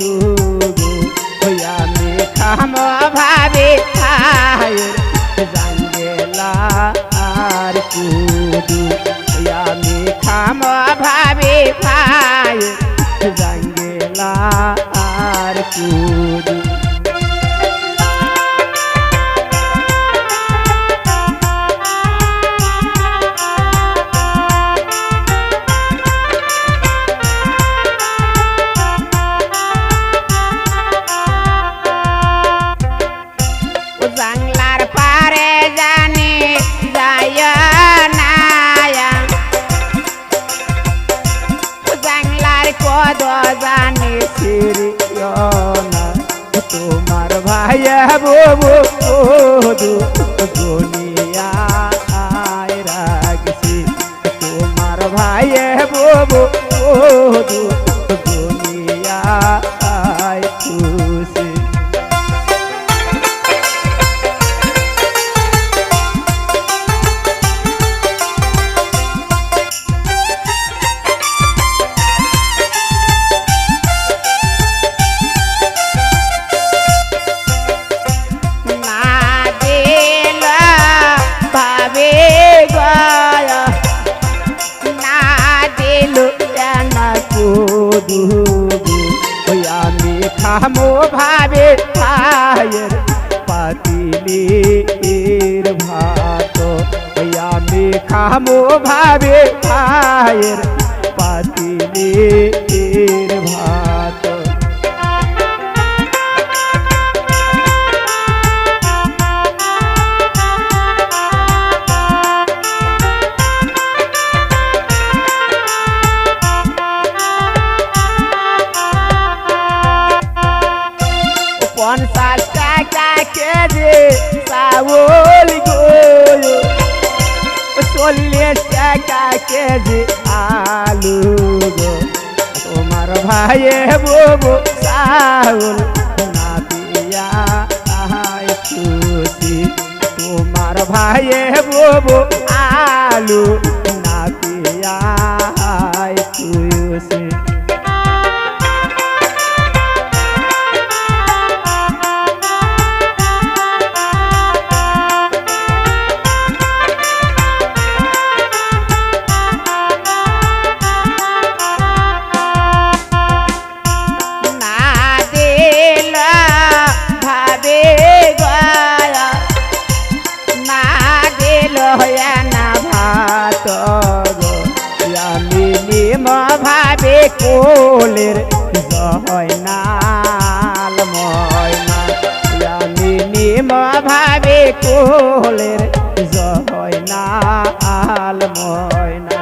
দুগু আমি খাম ভাবে খায়ের জাঙ্গেলা আর কুদু আমি খাম ভাবে খায়ের জাঙ্গেলা আর কুদু। দুনিয়া আয় রাগছি তোমার ভাই ববু আমি খামো ভাবে খায়ের পাতিলির ভাত। পঞ্চাশ টাকা কেজি চাউল গো। চল্লিশ টাকা কেজি আলু গো। তোমার ভাইয়ে বোবো চাউল, না দিয়া আহাই খুশি। তোমার ভাইয়ে বোবো আলু, না দিয়া নিম ভাবে কোলের জয় নাল ময়না আমি নিম ভাবে কোলের জয় নাল ময়না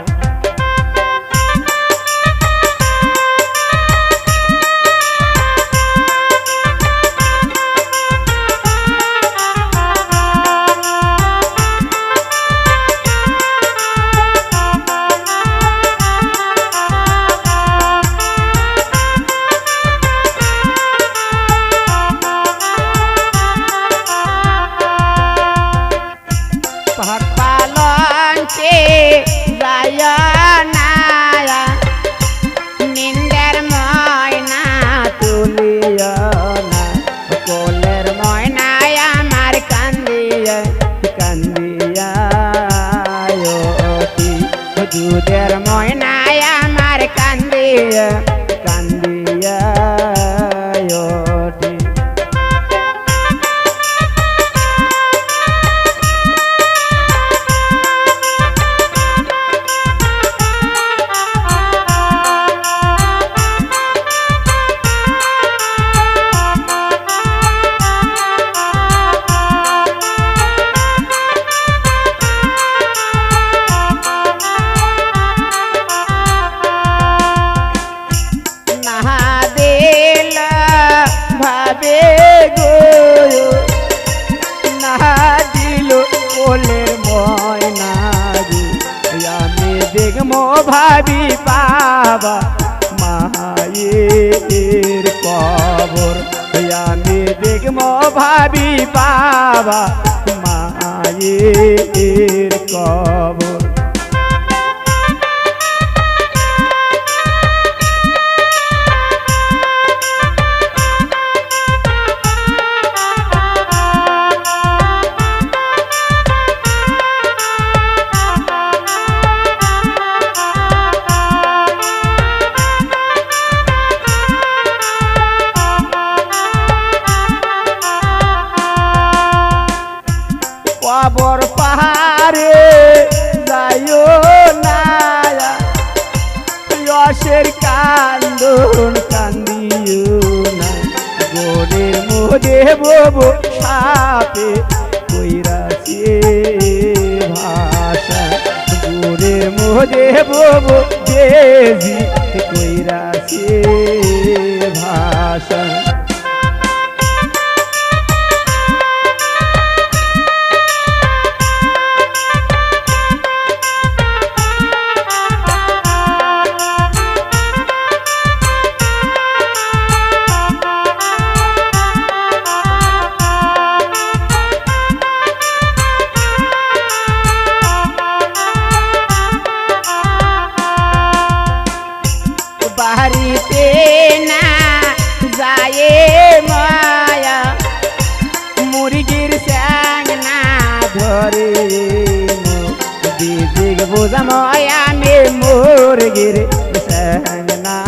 পালনকে যায় নায়া নিন্দের ময়না তুলিয় না, কোলের আমার কান্দিয়া কান্দিয়া দুধের ময়নায় আমার কান্দিয়া। ভাবি পাবা মায়ের কবর কান্দন কান্দিও না। গোরের মোরে ববো সাপে কইরাছে ভাষা। গোরের মোরে ববো দেজি কইরাছে ভাষা। না, যায় মায়া। মুরগির স্যাং না ধরে দিদিক বোঝা মায়া মে মুরগির স্যাং না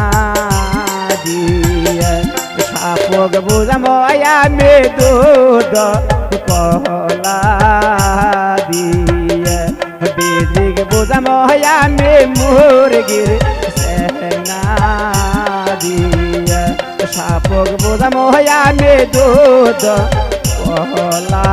দিয়া। সাপক বোঝা মায়া মে দুধ কহলা দিয়া। দিদিক সাপক বোঝা মহয়া মে দুধ কহলা